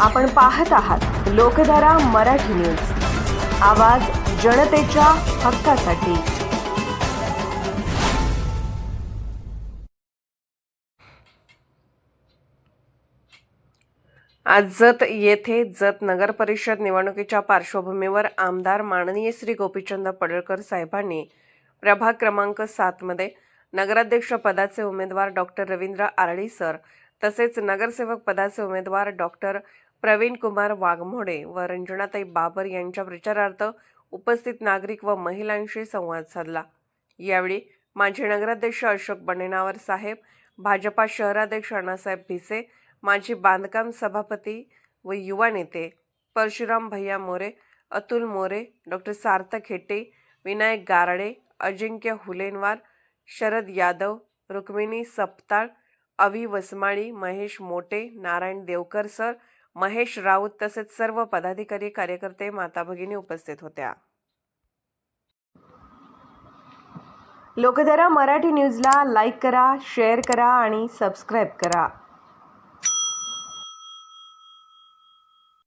आपण पाहत आहात लोकधारा मराठी न्यूज. आवाज जनतेच्या हक्कासाठी. आज जत येथे जत नगर परिषद निवडणुकीच्या पार्श्वभूमीवर आमदार माननीय श्री गोपीचंद पडळकर साहेबांनी प्रभाग क्रमांक सातमध्ये नगराध्यक्ष पदाचे उमेदवार डॉक्टर रवींद्र आरडी सर तसेच नगरसेवक पदाचे उमेदवार डॉक्टर प्रवीण कुमार वाघमोडे व रंजनाताई बाबर यांच्या प्रचारार्थ उपस्थित नागरिक व महिलांशी संवाद साधला. यावेळी माजी नगराध्यक्ष अशोक बनेनावर साहेब भाजपा शहराध्यक्ष अण्णासाहेब भिसे माजी बांधकाम सभापती व युवा नेते परशुराम भैया मोरे अतुल मोरे डॉक्टर सार्थक हेट्टे विनायक गारडे अजिंक्य हुलेनवार शरद यादव रुक्मिणी सपताळ अवी वसमाळी महेश मोटे नारायण देवकर सर महेश राऊत तसेच सर्व पदाधिकारी कार्यकर्ते माता भगिनी उपस्थित होत्या. लोकधारा मराठी न्यूजला लाईक करा शेअर करा आणि सबस्क्राईब करा.